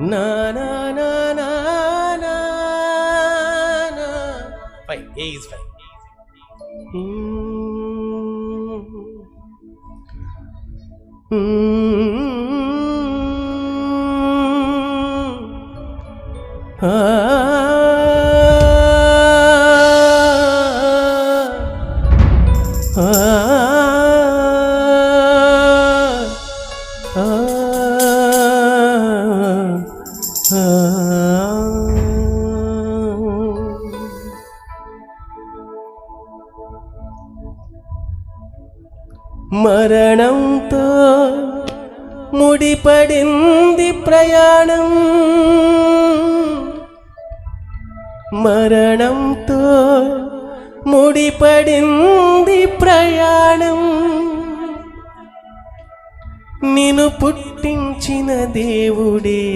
Na na na na na na. Fine, A is fine. Mm. Mm. మరణంతో ముడిపడింది ప్రయాణం. మరణంతో ముడిపడింది ప్రయాణం. నిను పుట్టించిన దేవుడే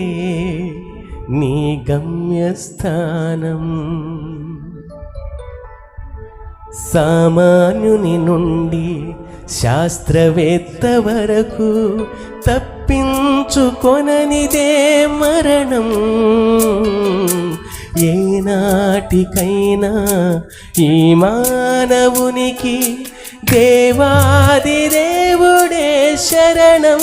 నీ గమ్యస్థానం. సామాన్యుని నుండి శాస్త్రవేత్త వరకు తప్పించుకొననిదే మరణం. ఏనాటికైనా ఈ మానవునికి దేవాది దేవుడే శరణం.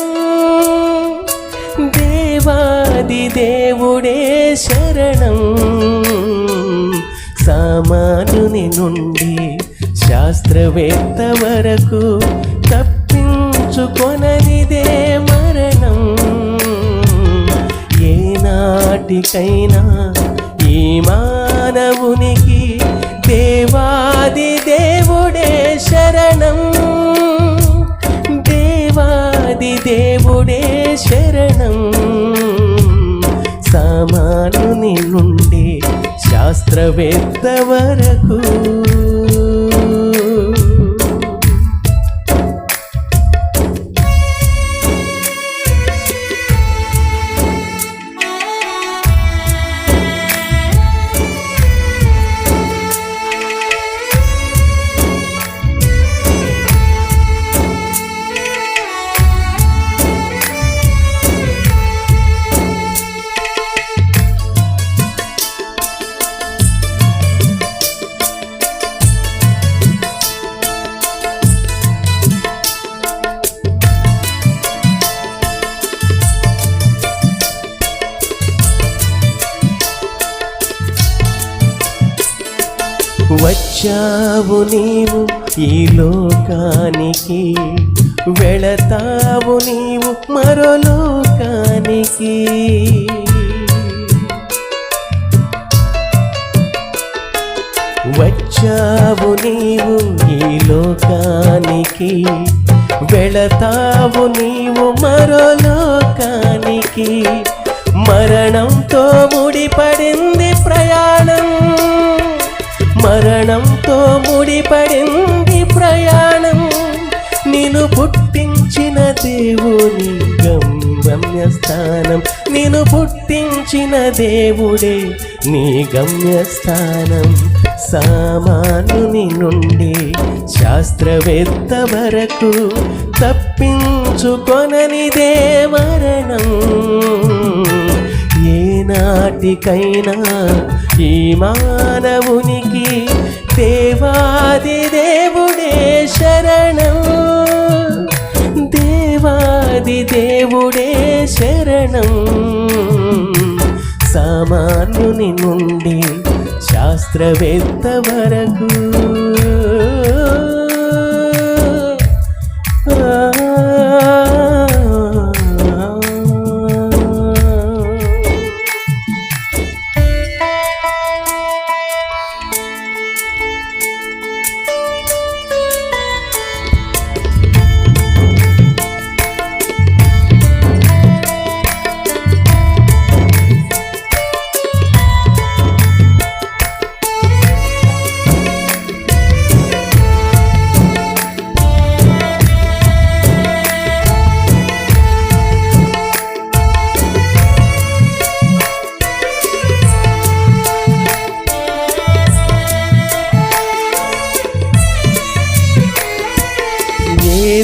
దేవాది దేవుడే శరణం. సామాన్యుని నుండి శాస్త్రవేత్త వరకు తప్పించుకొననిదే మరణం. ఏనాటికైనా ఈ మానవునికి దేవాది దేవుడే శరణం. దేవాది దేవుడే శరణం. సామానుని నుండి శాస్త్రవేత్త వరకు వచ్చావు నీవు ఈ లోకానికి వెళతావు నీవు మరో లోకానికి. వచ్చావు నీవు ఈ లోకానికి వెళతావు నీవు మరో లోకానికి. మరణంతో ముడిపడింది ముడిపడింది ప్రయాణం. నేను పుట్టించిన దేవుని గమ్యస్థానం. నేను పుట్టించిన దేవుడే నీ గమ్యస్థానం. సామానుని నుండి శాస్త్రవేత్త వరకు తప్పించుకొనని దేవరణం. ఏనాటికైనా ఈ మానవునికి దేవాది దేవుడే శరణం దేవాది దేవుడే శరణం సామాన్యుని నుండి శాస్త్రవేత్త వరకు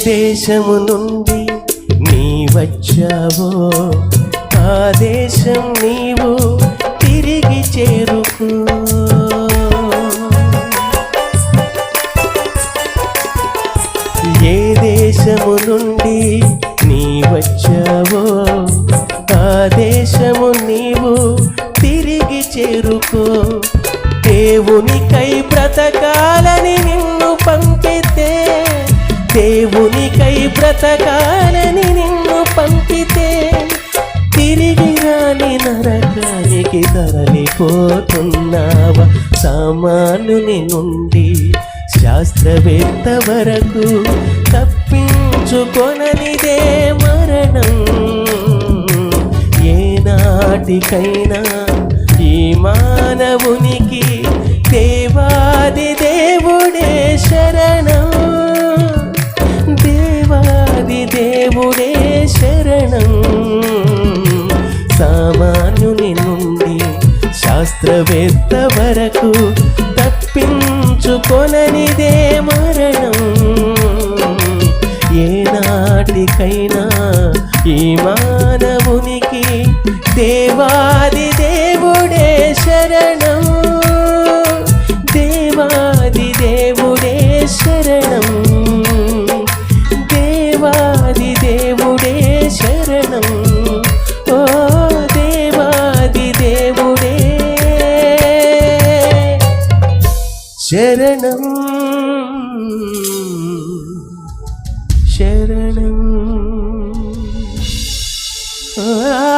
దేశము నుండి నీ వచ్చావో ఆ దేశం నీవు తిరిగి చేరుకు. ఏ దేశము నుండి నీ వచ్చావో ఆ దేశము నీవు తిరిగి చేరుకో. దేవునికై బ్రతకాలని నిన్ను దేవునికై బ్రతకాలని నిన్ను పంపితే తిరిగి రాని నరకానికి తరలిపోతున్నావా? సామానుని నుండి శాస్త్రవేత్త వరకు తప్పించుకొననిదే మరణం. ఏనాటికైనా ఈ మానవునికి సామాన్యుని నుండి శాస్త్రవేత్త వరకు తప్పించుకొననిదే మరణం. ఏనాటికైనా ఈ మానవునికి దేవాది శరణం శరణం ఆ